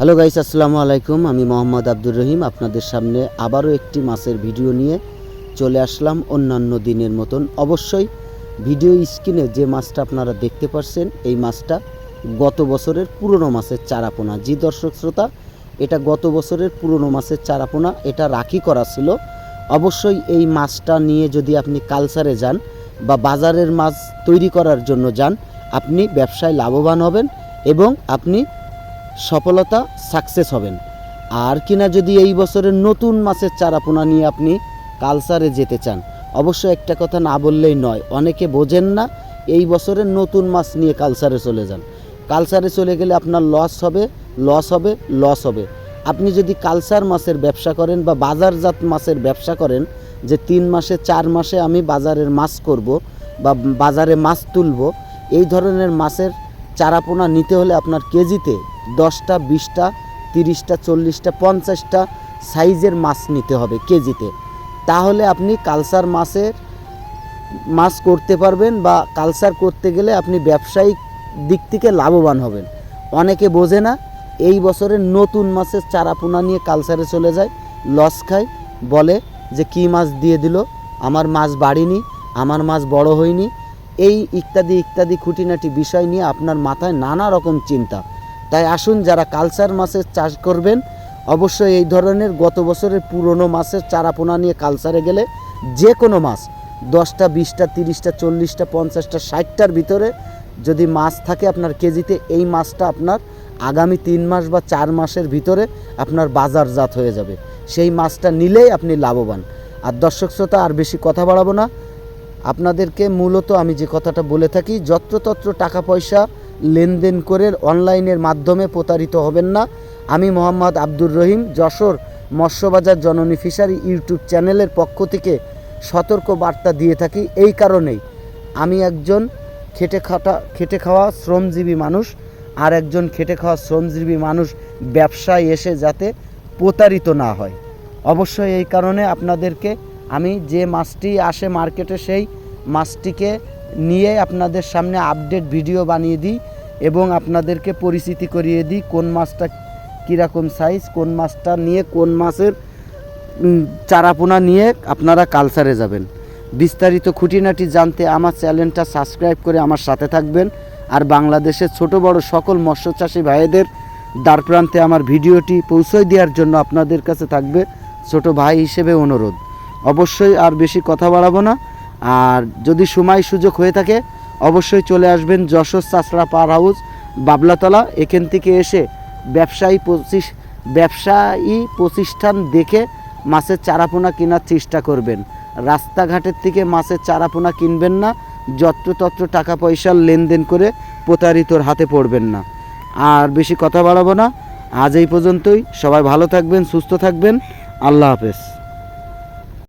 Hello guys আসসালামু আলাইকুম। আমি মোহাম্মদ আব্দুর রহিম। আপনাদের সামনে আবারও একটি মাছের ভিডিও নিয়ে চলে আসলাম অন্যান্য দিনের মতন। অবশ্যই ভিডিও স্ক্রিনে যে মাছটা আপনারা দেখতে পাচ্ছেন এই মাছটা গত বছরের পুরনো মাছের চারাপোনা। জি দর্শক শ্রোতা, এটা গত বছরের পুরনো মাছের চারাপোনা, এটা রাখি করা ছিল। অবশ্যই এই মাছটা নিয়ে যদি আপনি কালচারে যান বা বাজারের মাছ তৈরি করার জন্য যান, আপনি ব্যবসায় লাভবান হবেন এবং আপনি সফলতা সাকসেস হবেন। আর কিনা যদি এই বছরের নতুন মাছের চারাপোনা নিয়ে আপনি কালচারে যেতে চান, অবশ্য একটা কথা না বললেই নয়, অনেকে বোঝেন না এই বছরের নতুন মাছ নিয়ে কালচারে চলে যান। কালচারে চলে গেলে আপনার লস হবে লস হবে লস হবে। আপনি যদি কালচার মাছের ব্যবসা করেন বা বাজারজাত মাছের ব্যবসা করেন, যে তিন মাসে, চার মাসে আমি বাজারের মাছ করব বা বাজারে মাছ তুলব, এই ধরনের মাছের চারাপোনা নিতে হলে আপনার কেজিতে দশটা, বিশটা, তিরিশটা, চল্লিশটা, পঞ্চাশটা সাইজের মাছ নিতে হবে কেজিতে। তাহলে আপনি কালসার মাছের মাছ করতে পারবেন বা কালসার করতে গেলে আপনি ব্যবসায়িক দিক থেকে লাভবান হবেন। অনেকে বোঝে না, এই বছরের নতুন মাছের চারাপোনা নিয়ে কালসারে চলে যায়, লস খায়, বলে যে কি মাছ দিয়ে দিল, আমার মাছ বাড়িনি, আমার মাছ বড় হয়নি, এই ইত্যাদি ইত্যাদি খুঁটিনাটি বিষয় নিয়ে আপনার মাথায় নানা রকম চিন্তা। তাই আসুন যারা কালচার মাছের চাষ করবেন, অবশ্যই এই ধরনের গত বছরের পুরনো মাছের চারাপোনা নিয়ে কালচারে গেলে যে কোনো মাছ, দশটা, বিশটা, তিরিশটা, চল্লিশটা, পঞ্চাশটা, ষাটটার ভিতরে যদি মাছ থাকে আপনার কেজিতে, এই মাছটা আপনার আগামী তিন মাস বা চার মাসের ভিতরে আপনার বাজারজাত হয়ে যাবে। সেই মাছটা নিলেই আপনি লাভবান। আর দর্শক শ্রোতা, আর বেশি কথা বাড়াবো না। আপনাদেরকে মূলত আমি যে কথাটা বলে থাকি, যত্রতত্র টাকা পয়সা লেনদেন করে অনলাইনের মাধ্যমে প্রতারিত হবেন না। আমি মোহাম্মদ আব্দুর রহিম, যশোর মৎস্যবাজার জননী ফিশারি ইউটিউব চ্যানেলের পক্ষ থেকে সতর্ক বার্তা দিয়ে থাকি এই কারণেই। আমি একজন খেটে খাটা, খেটে খাওয়া শ্রমজীবী মানুষ আর একজন খেটে খাওয়া শ্রমজীবী মানুষ ব্যবসায় এসে যাতে প্রতারিত না হয়। অবশ্যই এই কারণে আপনাদেরকে আমি যে মাছটি আসে মার্কেটে সেই মাছটিকে নিয়ে আপনাদের সামনে আপডেট ভিডিও বানিয়ে দিই এবং আপনাদেরকে পরিচিতি করিয়ে দিই কোন মাছটা কীরকম সাইজ কোন মাছটা নিয়ে, কোন মাছের চারাপোনা নিয়ে আপনারা কালচারে যাবেন। বিস্তারিত খুঁটিনাটি জানতে আমার চ্যানেলটা সাবস্ক্রাইব করে আমার সাথে থাকবেন। আর বাংলাদেশের ছোট বড় সকল মৎস্যচাষী ভাইদের দ্বার প্রান্তে আমার ভিডিওটি পৌঁছে দেওয়ার জন্য আপনাদের কাছে থাকবে ছোট ভাই হিসেবে অনুরোধ। অবশ্যই আর বেশি কথা বাড়াবো না। আর যদি সময় সুযোগ হয়ে থাকে, অবশ্যই চলে আসবেন যশোর চাষড়া পাওয়ার হাউস, বাবলাতলা। এখান থেকে এসে ব্যবসায়ী পঁচিশ, ব্যবসায়ী প্রতিষ্ঠান দেখে মাছের চারাপোনা কেনার চেষ্টা করবেন। রাস্তাঘাটের থেকে মাছের চারাপোনা কিনবেন না, যত্রতত্র টাকা পয়সার লেনদেন করে প্রতারিতর হাতে পড়বেন না। আর বেশি কথা বাড়াবো না। আজ এই পর্যন্তই। সবাই ভালো থাকবেন, সুস্থ থাকবেন। আল্লাহ হাফেজ।